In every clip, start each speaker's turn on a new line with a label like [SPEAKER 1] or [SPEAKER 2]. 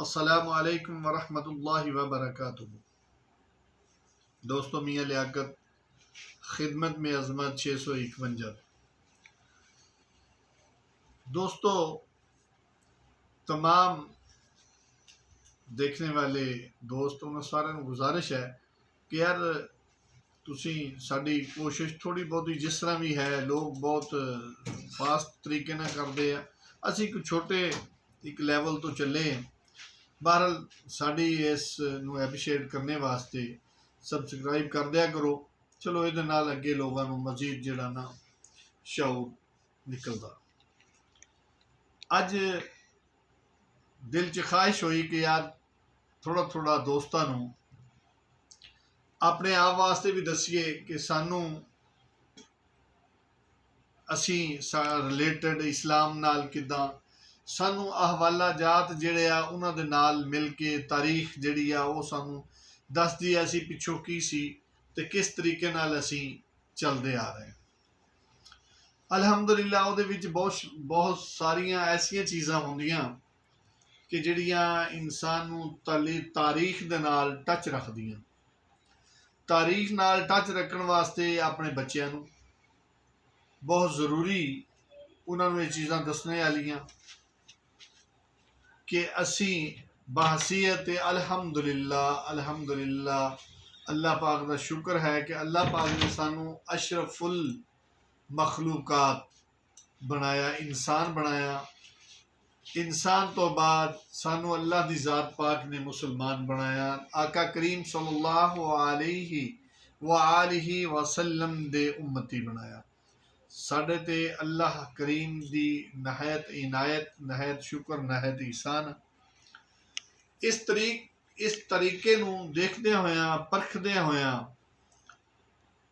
[SPEAKER 1] السلام علیکم ورحمۃ اللہ وبرکاتہ۔ دوستو، میاں لیاقت، خدمت میں عظمت چھ سو اکوجا دوستو، تمام دیکھنے والے دوستوں، میں سارے گزارش ہے کہ یار ਤੁਸੀਂ ਸਾਡੀ ਕੋਸ਼ਿਸ਼ ਥੋੜੀ ਬਹੁਤੀ ਜਿਸ ਤਰ੍ਹਾਂ ਵੀ ਹੈ ਲੋਕ ਬਹੁਤ ਫਾਸਟ ਤਰੀਕੇ ਨਾਲ ہیں۔ اسی ਅਸੀਂ چھوٹے ایک لیول تو چلے ہیں۔ ਬਹਰਲ ਸਾਡੀ ਇਸ ਨੂੰ ਐਪਰੀਸ਼ੀਏਟ ਕਰਨੇ ਵਾਸਤੇ ਸਬਸਕ੍ਰਾਈਬ ਕਰ ਦਿਆ ਕਰੋ। ਚਲੋ ਇਹਦੇ ਨਾਲ ਅੱਗੇ ਲੋਕਾਂ ਨੂੰ ਮਜ਼ੀਦ ਜਿਹੜਾ ਨਾ ਸ਼ੌਕ ਨਿਕਲਦਾ। ਅੱਜ ਦਿਲ 'ਚ ਖਾਹਿਸ਼ ਹੋਈ ਕਿ ਯਾਰ ਥੋੜਾ ਥੋੜਾ ਦੋਸਤਾਂ ਨੂੰ ਆਪਣੇ ਆਪ ਵਾਸਤੇ ਵੀ ਦੱਸੀਏ ਕਿ ਸਾਨੂੰ ਅਸੀਂ ਸਾ ਰਿਲੇਟਡ ਇਸਲਾਮ ਨਾਲ ਕਿਦਾਂ ਸਾਨੂੰ ਅਹਵਾਲਾ ਜਾਤ ਜਿਹੜੇ ਆ, ਉਹਨਾਂ ਦੇ ਨਾਲ ਮਿਲ ਕੇ ਤਾਰੀਖ ਜਿਹੜੀ ਆ, ਉਹ ਸਾਨੂੰ ਦੱਸਦੀ ਆ ਅਸੀਂ ਪਿੱਛੋਂ ਕੀ ਸੀ ਤੇ ਕਿਸ ਤਰੀਕੇ ਨਾਲ ਅਸੀਂ ਚੱਲਦੇ ਆ ਰਹੇ ਹਾਂ। ਅਲਹਮਦੁਲਿਲਾ, ਉਹਦੇ ਵਿੱਚ ਬਹੁਤ ਬਹੁਤ ਸਾਰੀਆਂ ਐਸੀਆਂ ਚੀਜ਼ਾਂ ਹੁੰਦੀਆਂ ਕਿ ਜਿਹੜੀਆਂ ਇਨਸਾਨ ਨੂੰ ਤਾਲੀ, ਤਾਰੀਖ ਦੇ ਨਾਲ ਟੱਚ ਰੱਖਦੀਆਂ। ਤਾਰੀਖ ਨਾਲ ਟੱਚ ਰੱਖਣ ਵਾਸਤੇ ਆਪਣੇ ਬੱਚਿਆਂ ਨੂੰ ਬਹੁਤ ਜ਼ਰੂਰੀ ਉਹਨਾਂ ਨੂੰ ਇਹ ਚੀਜ਼ਾਂ ਦੱਸਣੇ ਵਾਲੀਆਂ। ਕਿ ਅਸੀਂ ਬਹਸੀਅਤ ਅਲਹਮਦੁਲਿਲਾ ਅਲਹਮਦੁਲਿਲਾ ਅੱਲਾਹ ਪਾਕ ਦਾ ਸ਼ੁਕਰ ਹੈ ਕਿ ਅੱਲਾਹ ਪਾਕ ਨੇ ਸਾਨੂੰ ਅਸ਼ਰਫੁਲ ਮਖਲੂਕਾਤ ਬਣਾਇਆ ਇਨਸਾਨ ਬਣਾਇਆ ਇਨਸਾਨ ਤੋਂ ਬਾਅਦ ਸਾਨੂੰ ਅੱਲਾਹ ਦੀ ਜ਼ਾਤ ਪਾਕ ਨੇ ਮੁਸਲਮਾਨ ਬਣਾਇਆ ਆਕਾ ਕਰੀਮ ਸੱਲੱਲਾਹੁ ਅਲੈहि ਵ ਆਲਿhi ਵਸੱਲਮ ਦੇ ਉਮਤੀ ਬਣਾਇਆ ਸਾਡੇ ਤੇ ਅੱਲਾਹ ਕਰੀਮ ਦੀ ਨਹਾਇਤ, ਇਨਾਇਤ, ਨਹਾਇਤ, ਸ਼ੁਕਰ, ਨਹਾਇਤ ihsan ਇਸ ਤਰੀਕ, ਇਸ ਤਰੀਕੇ ਨੂੰ ਦੇਖਦੇ ਹੋਇਆਂ ਪਰਖਦੇ ਹੋਇਆਂ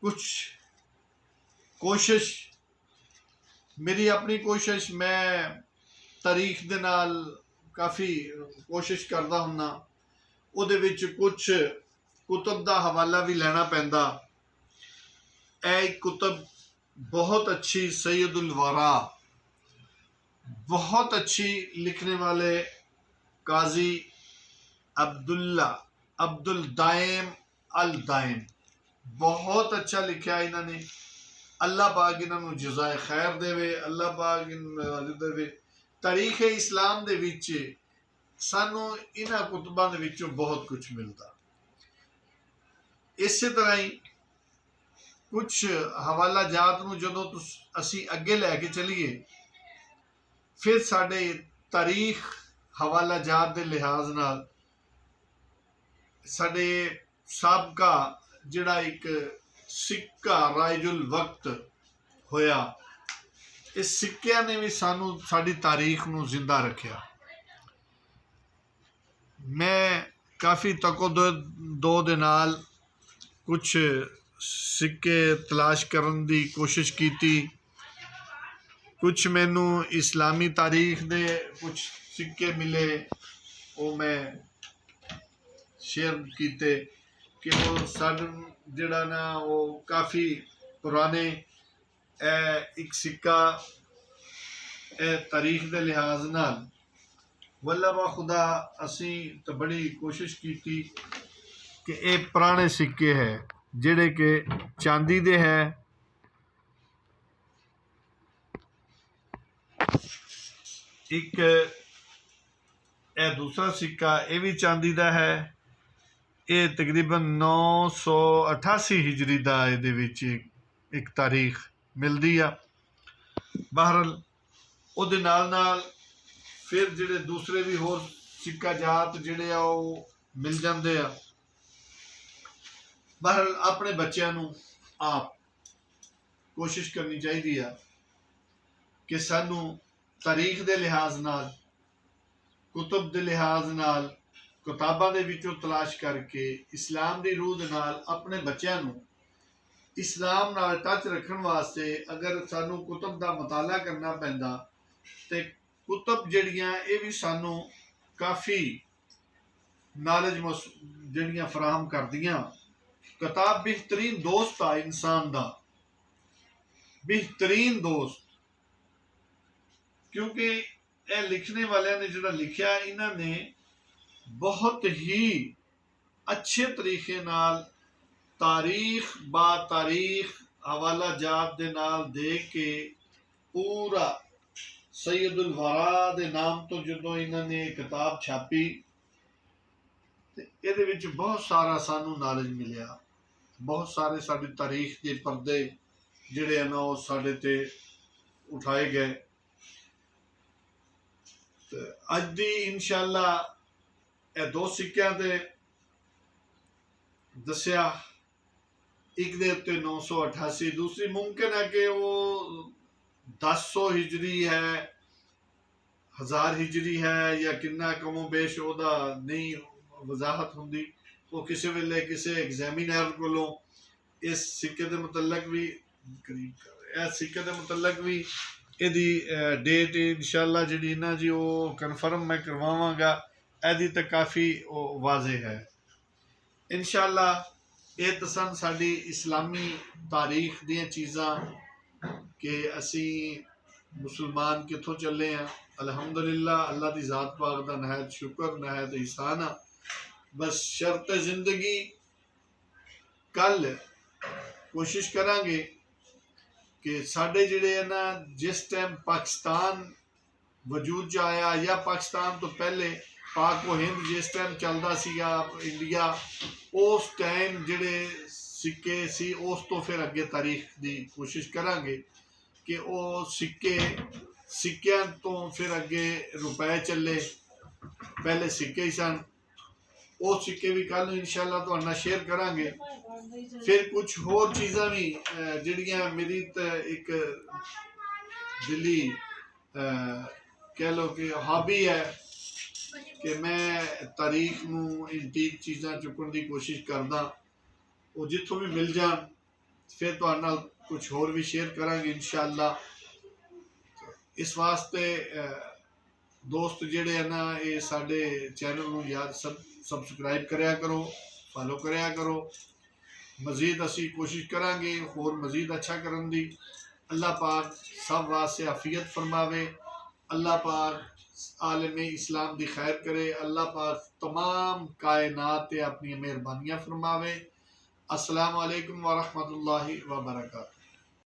[SPEAKER 1] ਕੁਝ ਕੋਸ਼ਿਸ਼, ਮੇਰੀ ਆਪਣੀ ਕੋਸ਼ਿਸ਼, ਮੈਂ ਤਾਰੀਖ ਦੇ ਨਾਲ ਕਾਫੀ ਕੋਸ਼ਿਸ਼ ਕਰਦਾ ਹੁੰਨਾ ਉਹਦੇ ਵਿੱਚ ਕੁਝ ਕੁਤਬ ਦਾ ਹਵਾਲਾ ਵੀ ਲੈਣਾ ਪੈਂਦਾ। ਇਹ ਕੁਤਬ بہت اچھی سید الورا، بہت اچھی لکھنے والے قاضی عبداللہ عبد الدائم۔ الدائم بہت اچھا لکھا انہوں نے۔ اللہ پاک انہوں نے جزائے خیر دے اللہ پاک دے تاریخ اسلام دے وچ سانو انہاں کتبہ دے وچوں بہت کچھ ملتا اس طرح ہی ਕੁਝ ਹਵਾਲਾ ਜਾਤ ਨੂੰ ਜਦੋਂ ਤੁਸ- ਅਸੀਂ ਅੱਗੇ ਲੈ ਕੇ ਚਲੀਏ, ਫਿਰ ਸਾਡੇ ਤਾਰੀਖ ਹਵਾਲਾ ਜਾਤ ਦੇ ਲਿਹਾਜ਼ ਨਾਲ ਸਾਡੇ ਸਾਬਕਾ ਜਿਹੜਾ ਇੱਕ ਸਿੱਕਾ ਰਾਇਜੁਲ ਵਕਤ ਹੋਇਆ ਇਸ ਸਿੱਕਿਆਂ ਨੇ ਵੀ ਸਾਨੂੰ ਸਾਡੀ ਤਾਰੀਖ ਨੂੰ ਜ਼ਿੰਦਾ ਰੱਖਿਆ। ਮੈਂ ਕਾਫੀ ਤਕੋ ਦੋ, ਦੇ ਨਾਲ ਕੁਝ ਸਿੱਕੇ ਤਲਾਸ਼ ਕਰਨ ਦੀ ਕੋਸ਼ਿਸ਼ ਕੀਤੀ। ਕੁਝ ਮੈਨੂੰ ਇਸਲਾਮੀ ਤਾਰੀਖ ਦੇ ਕੁਝ ਸਿੱਕੇ ਮਿਲੇ, ਉਹ ਮੈਂ ਸ਼ੇਅਰ ਕੀਤੇ ਕਿ ਉਹ ਸਾਡਾ ਜਿਹੜਾ ਨਾ ਉਹ ਕਾਫੀ ਪੁਰਾਣੇ, ਇਹ ਇੱਕ ਸਿੱਕਾ ਇਹ ਤਾਰੀਖ ਦੇ ਲਿਹਾਜ਼ ਨਾਲ। ਵੱਲਾ ਬਾ ਖੁਦਾ, ਅਸੀਂ ਤਾਂ ਬੜੀ ਕੋਸ਼ਿਸ਼ ਕੀਤੀ ਕਿ ਇਹ ਪੁਰਾਣੇ ਸਿੱਕੇ ਹੈ। ਜਿਹੜੇ ਕਿ ਚਾਂਦੀ ਦੇ ਹੈ। ਇੱਕ ਇਹ ਦੂਸਰਾ ਸਿੱਕਾ ਇਹ ਵੀ ਚਾਂਦੀ ਦਾ ਹੈ। ਇਹ ਤਕਰੀਬਨ 988 ਹਿਜਰੀ ਦਾ ਇਹਦੇ ਵਿੱਚ ਇੱਕ ਤਾਰੀਖ ਮਿਲਦੀ ਆ। ਬਹਰਲ ਉਹਦੇ ਨਾਲ ਨਾਲ ਫਿਰ ਜਿਹੜੇ ਦੂਸਰੇ ਵੀ ਹੋਰ ਸਿੱਕਾ ਜਾਤ ਜਿਹੜੇ ਆ ਉਹ ਮਿਲ ਜਾਂਦੇ ਆ। ਬਹਰਲ ਆਪਣੇ ਬੱਚਿਆਂ ਨੂੰ ਆਪ ਕੋਸ਼ਿਸ਼ ਕਰਨੀ ਚਾਹੀਦੀ ਆ ਕਿ ਸਾਨੂੰ ਤਾਰੀਖ ਦੇ ਲਿਹਾਜ਼ ਨਾਲ, ਕੁਤਬ ਦੇ ਲਿਹਾਜ਼ ਨਾਲ, ਕਿਤਾਬਾਂ ਦੇ ਵਿੱਚੋਂ ਤਲਾਸ਼ ਕਰਕੇ ਇਸਲਾਮ ਦੀ ਰੂਹ ਦੇ ਨਾਲ ਆਪਣੇ ਬੱਚਿਆਂ ਨੂੰ ਇਸਲਾਮ ਨਾਲ ਟੱਚ ਰੱਖਣ ਵਾਸਤੇ ਅਗਰ ਸਾਨੂੰ ਕੁਤਬ ਦਾ ਮਤਾਲਾ ਕਰਨਾ ਪੈਂਦਾ ਤੇ ਕੁਤਬ ਜਿਹੜੀਆਂ ਇਹ ਵੀ ਸਾਨੂੰ ਕਾਫੀ ਨਾਲੇਜ ਜਿਹੜੀਆਂ ਫਰਾਹਮ ਕਰਦੀਆਂ ਕਿਤਾਬ ਬਿਹਤਰੀਨ ਦੋਸਤ ਆ ਇਨਸਾਨ ਦਾ। ਬਿਹਤਰੀਨ ਦੋਸਤ। ਕਿਉਂਕਿ ਇਹ ਲਿਖਣੇ ਵਾਲਿਆਂ ਨੇ ਜਿਹੜਾ ਲਿਖਿਆ, ਇਹਨਾਂ ਨੇ ਬਹੁਤ ਹੀ ਅੱਛੇ ਤਰੀਕੇ ਨਾਲ ਤਾਰੀਖ ਬਾ ਤਾਰੀਖ ਹਵਾਲਾ ਜਾਤ ਦੇ ਨਾਲ ਦੇ ਕੇ ਪੂਰਾ ਸੈਯਦੁਲ ਵਰਾ ਦੇ ਨਾਮ ਤੋਂ ਜਦੋਂ ਇਹਨਾਂ ਨੇ ਕਿਤਾਬ ਛਾਪੀ ਤੇ ਇਹਦੇ ਵਿੱਚ ਬਹੁਤ ਸਾਰਾ ਸਾਨੂੰ ਨੌਲੇਜ ਮਿਲਿਆ। ਬਹੁਤ ਸਾਰੇ ਸਾਡੀ ਤਾਰੀਖ ਦੇ ਪਰਦੇ ਜਿਹੜੇ ਹਨ ਉਹ ਸਾਡੇ ਤੇ ਉਠਾਏ ਗਏ। ਤੇ ਅੱਜ ਦੀ ਇਨਸ਼ਾਅੱਲਾ ਇਹ ਦੋ ਸਿੱਕਿਆਂ ਦੇ ਦੱਸਿਆ। ਇੱਕ ਦੇ ਉੱਤੇ 988 ਦੂਸਰੀ ਮੁਮਕਿਨ ਹੈ ਕਿ ਉਹ 1000 ਹਿਜਰੀ ਹੈ, ਹਜ਼ਾਰ ਹਿਜਰੀ ਹੈ ਜਾਂ ਕਿੰਨਾ ਕਮੋ ਬੇਸ਼ ਉਹਦਾ ਨਹੀਂ ਵਜ਼ਾਹਤ ਹੁੰਦੀ, ਉਹ ਕਿਸੇ ਵੇਲੇ ਕਿਸੇ ਐਗਜ਼ਾਮੀਨਰ ਕੋਲੋਂ ਇਸ ਸਿੱਕੇ ਦੇ ਮੁਤਲਕ ਵੀ ਕਰੀਬ ਇਹ ਸਿੱਕੇ ਦੇ ਮੁਤਲਕ ਵੀ ਇਹਦੀ ਡੇਟ ਇਨਸ਼ਾਅੱਲਾ ਜਿਹੜੀ ਨਾ ਜੀ ਉਹ ਕਨਫਰਮ ਮੈਂ ਕਰਵਾਵਾਂਗਾ। ਇਹਦੀ ਤਾਂ ਕਾਫੀ ਉਹ ਵਾਜ਼ੇ ਹੈ। ਇਨਸ਼ਾਅੱਲਾ ਇਹ ਤਾਂ ਸਨ ਸਾਡੀ ਇਸਲਾਮੀ ਤਾਰੀਖ ਦੀਆਂ ਚੀਜ਼ਾਂ ਕਿ ਅਸੀਂ ਮੁਸਲਮਾਨ ਕਿੱਥੋਂ ਚੱਲੇ ਆ। ਅਲਹਮਦੁਲਿਲਾ, ਅੱਲਾ ਦੀ ਜ਼ਾਤ ਪਾਕ ਦਾ ਨਹਾਇਤ ਸ਼ੁਕਰ ਨਹਾਇਤ ihsan ਆ। ਬਸ ਸ਼ਰਤ ਜ਼ਿੰਦਗੀ। ਕੱਲ ਕੋਸ਼ਿਸ਼ ਕਰਾਂਗੇ ਕਿ ਸਾਡੇ ਜਿਹੜੇ ਆ ਨਾ, ਜਿਸ ਟਾਈਮ ਪਾਕਿਸਤਾਨ ਵਜੂਦ ਚ ਆਇਆ ਜਾਂ ਪਾਕਿਸਤਾਨ ਤੋਂ ਪਹਿਲੇ ਪਾਕ ਉਹ ਹਿੰਦ ਜਿਸ ਟਾਈਮ ਚੱਲਦਾ ਸੀਗਾ, ਇੰਡੀਆ, ਉਸ ਟਾਈਮ ਜਿਹੜੇ ਸਿੱਕੇ ਸੀ, ਉਸ ਤੋਂ ਫਿਰ ਅੱਗੇ ਤਾਰੀਖ ਦੀ ਕੋਸ਼ਿਸ਼ ਕਰਾਂਗੇ ਕਿ ਉਹ ਸਿੱਕੇ, ਸਿੱਕਿਆਂ ਤੋਂ ਫਿਰ ਅੱਗੇ ਰੁਪਏ ਚੱਲੇ। ਪਹਿਲੇ ਸਿੱਕੇ ਹੀ ਸਨ। ਉਹ ਸਿੱਕੇ ਵੀ ਕੱਲ ਨੂੰ ਇਨਸ਼ਾਅੱਲਾ ਤੁਹਾਡੇ ਨਾਲ ਸ਼ੇਅਰ ਕਰਾਂਗੇ। ਫਿਰ ਕੁਝ ਹੋਰ ਚੀਜ਼ਾਂ ਵੀ ਜਿਹੜੀਆਂ ਮੇਰੀ ਇੱਕ ਦਿੱਲੀ ਕਹਿ ਲਓ ਕਿ ਹਾਬੀ ਹੈ ਕਿ ਮੈਂ ਤਾਰੀਖ ਨੂੰ ਇੰਟੀਕ ਚੀਜ਼ਾਂ ਚੁੱਕਣ ਦੀ ਕੋਸ਼ਿਸ਼ ਕਰਦਾ। ਉਹ ਜਿੱਥੋਂ ਵੀ ਮਿਲ ਜਾਣ, ਫਿਰ ਤੁਹਾਡੇ ਨਾਲ ਕੁਝ ਹੋਰ ਵੀ ਸ਼ੇਅਰ ਕਰਾਂਗੇ ਇਨਸ਼ਾਅੱਲਾ। ਇਸ ਵਾਸਤੇ ਦੋਸਤ ਜਿਹੜੇ ਆ ਨਾ, ਇਹ ਸਾਡੇ ਚੈਨਲ ਨੂੰ ਯਾਦ ਸਭ سبسکرائب کریا کرو فالو کریا کرو. مزید ਮਜ਼ੀਦ کوشش کریں گے اور مزید اچھا کرن دی. اللہ پاک سب واسطے عفیت فرماوے. اللہ پاک عالم اسلام دی خیر کرے. اللہ پاک تمام کائنات اپنی مہربانیاں فرماوے. السلام علیکم ورحمۃ اللہ وبرکاتہ.